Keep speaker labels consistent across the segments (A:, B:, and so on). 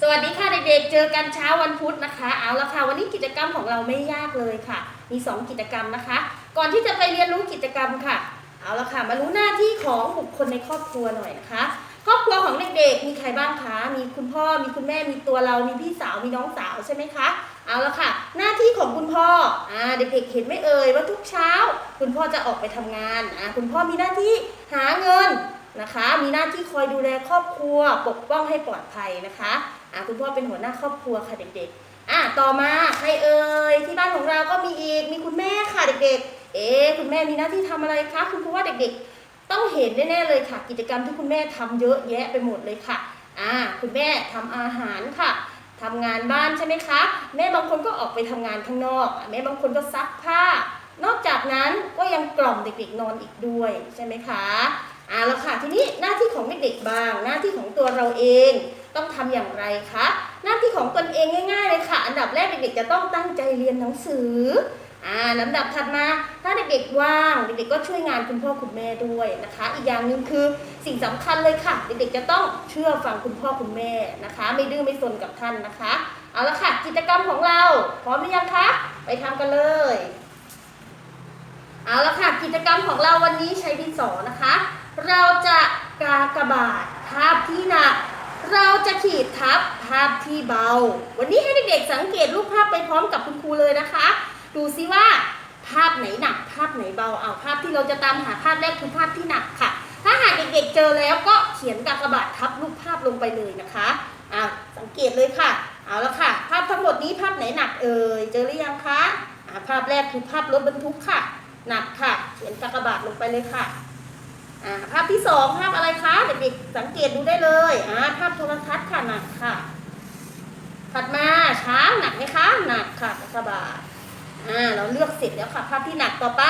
A: สวัสดีค่ะเด็กๆ เจอกันเช้าวันพุธนะคะ เอาละค่ะ วันนี้กิจกรรมของเราไม่ยากเลยค่ะ มี 2 กิจกรรมนะคะ ก่อนที่จะไปเรียนรู้กิจกรรมค่ะ เอาละค่ะ มารู้หน้าที่ของบุคคลในครอบครัวหน่อยนะคะ ครอบครัวของเด็กๆ มีใครบ้างคะ มีคุณพ่อ มีคุณแม่ มีตัวเรา มีพี่สาว มีน้องสาวใช่ไหมคะ เอาละค่ะ หน้าที่ของคุณพ่อ อ่า เด็กๆ เห็นไหม่เอ่ยว่าทุกเช้า คุณพ่อจะออกไปทำงาน อ่า คุณพ่อมีหน้าที่หาเงิน นะคะ มีหน้าที่คอยดูแลครอบครัว ปกป้องให้ปลอดภัยนะคะอ่าคุณพ่อเป็นหัวหน้าครอบครัวค่ะเด็กๆอ่าต่อมาใครเอ่ยที่บ้านของเราก็มีอีกมีคุณแม่ค่ะเด็กๆ เอ๊คุณแม่มีหน้าที่ทำอะไรคะคุณครูว่าเด็กๆ ต้องเห็นแน่ๆเลยค่ะ กิจกรรมที่คุณแม่ทำเยอะแยะไปหมดเลยค่ะอ่าคุณแม่ทำอาหารค่ะทำงานบ้านใช่ไหมคะ แม่บางคนก็ออกไปทำงานข้างนอก แม่บางคนก็ซักผ้า นอกจากนั้นก็ยังกล่อมเด็กๆนอนอีกด้วยใช่ไหมคะ อาล้วค่ะทีนี้หน้าที่ของเด็กๆบ้าง หน้าที่ของตัวเราเองต้องทำอย่างไรคะหน้าที่ของตนเองง่ายๆเลยค่ะ อันดับแรกเด็กๆจะต้องตั้งใจเรียนหนังสืออ่าลำดับถัดมาถ้าเด็กๆว่างเด็กๆก็ช่วยงานคุณพ่อคุณแม่ด้วยนะคะ อีกอย่างหนึ่งคือสิ่งสำคัญเลยค่ะ เด็กๆจะต้องเชื่อฟังคุณพ่อคุณแม่นะคะ ไม่ดื้อไม่สนกับท่านนะคะเอาละค่ะกิจกรรมของเราพร้อมหรือยังคะไปทำกันเลยเอาละค่ะกิจกรรมของเราวันนี้ใช้ดินสอนะคะ เราจะกากบาทภาพที่หนัก เราจะขีดทับภาพที่เบา วันนี้ให้เด็กๆสังเกตรูปภาพไปพร้อมกับคุณครูเลยนะคะ ดูซิว่า ภาพไหนหนัก ภาพไหนเบา เอาภาพที่เราจะตามหาภาพแรกคือภาพที่หนักค่ะ ถ้าหากเด็กๆเจอแล้วก็เขียนกากบาททับรูปภาพลงไปเลยนะคะอ่าสังเกตเลยค่ะ เอาละค่ะ ภาพทั้งหมดนี้ภาพไหนหนักเอ่ย เจอหรือยังคะอ่าภาพแรกคือภาพรถบรรทุกค่ะ หนักค่ะ เขียนกากบาทลงไปเลยค่ะ อ่าภาพที่สองภาพอะไรคะเด็กๆสังเกตดูได้เลยอ่าภาพโทรทัศน์ค่ะหนักค่ะ ถัดมาช้างหนักไหมคะหนักค่ะกากบาทอ่าเราเลือกเสร็จแล้วค่ะ ภาพที่หนักต่อไป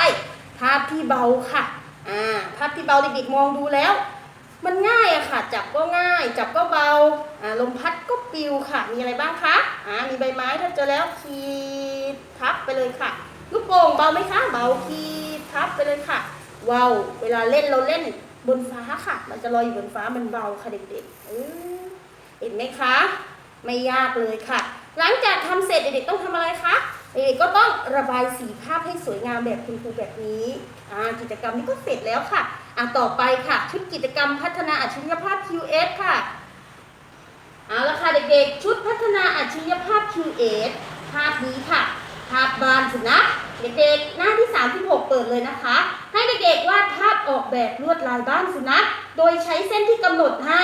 A: ภาพที่เบาค่ะอ่าภาพที่เบาเด็กๆมองดูแล้ว มันง่ายอะค่ะ จับก็ง่าย จับก็เบาอ่าลมพัดก็ปิวค่ะ มีอะไรบ้างคะอ่ามีใบไม้ถ้าเจอแล้วขีดทับไปเลยค่ะลูกโป่งเบาไหมคะ เบาขีดทับไปเลยค่ะ ว้าวเวลาเล่นเราเล่นบนฟ้าค่ะ มันจะลอยอยู่บนฟ้ามันเบาค่ะเด็กๆเออเห็นไหมคะ ไม่ยากเลยค่ะ หลังจากทำเสร็จเด็กๆต้องทำอะไรคะเด็กๆก็ต้องระบายสีภาพให้สวยงามแบบคุณครูแบบนี้อ่ากิจกรรมนี้ก็เสร็จแล้วค่ะอ่าต่อไปค่ะ ชุดกิจกรรมพัฒนาอัจฉริยภาพ QS ค่ะเอาละค่ะเด็กๆ ชุดพัฒนาอัจฉริยภาพ QS ภาพนี้ค่ะ ภาพบานสุนัขเด็กๆ หน้าที่ 36 เปิดเลยนะคะ เด็กวาดภาพออกแบบลวดลายบ้านสุนัขโดยใช้เส้นที่กำหนดให้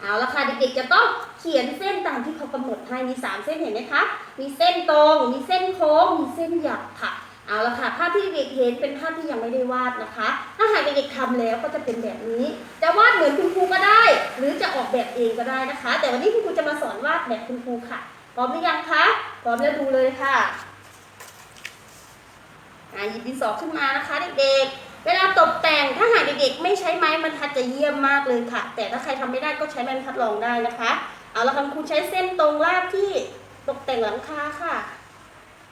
A: เอาละค่ะเด็กๆจะต้องเขียนเส้นตามที่เขากำหนดให้มี 3 เส้นเห็นไหมคะ มีเส้นตรง มีเส้นโค้ง มีเส้นหยักค่ะ เอาละค่ะภาพที่เด็กเห็นเป็นภาพที่ยังไม่ได้วาดนะคะ ถ้าหากเด็กๆทำแล้วก็จะเป็นแบบนี้ จะวาดเหมือนคุณครูก็ได้ หรือจะออกแบบเองก็ได้นะคะ แต่วันนี้คุณครูจะมาสอนวาดแบบคุณครูค่ะ พร้อมหรือยังคะ พร้อมแล้วดูเลยค่ะอ่าหยิบดินสอขึ้นมานะคะเด็กๆ ด็กๆ ไม่ใช้ไม้บรรทัดจะเยี่ยมมากเลยค่ะ แต่ถ้าใครทำไม่ได้ก็ใช้ไม้บรรทัดรองได้นะคะ เอาละค่ะครูใช้เส้นตรงลากที่ตกแต่งหลังคาค่ะ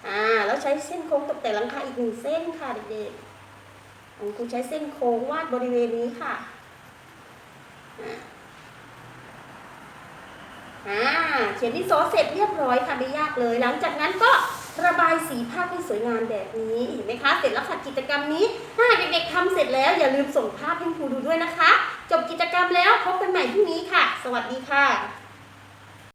A: อ่าแล้วใช้เส้นโค้งตกแต่งหลังคาอีกหนึ่งเส้นค่ะเด็กๆของครูใช้เส้นโค้งวาดบริเวณนี้ค่ะอ่าเขียนดินสอเสร็จเรียบร้อยค่ะไม่ยากเลย หลังจากนั้นก็ ระบายสีภาพให้สวยงามแบบนี้เห็นไหมคะ เสร็จแล้วค่ะกิจกรรมนี้ถ้าเด็กๆทำเสร็จแล้วอย่าลืมส่งภาพให้ครูดูด้วยนะคะ จบกิจกรรมแล้วพบกันใหม่พรุ่งนี้ค่ะ สวัสดีค่ะ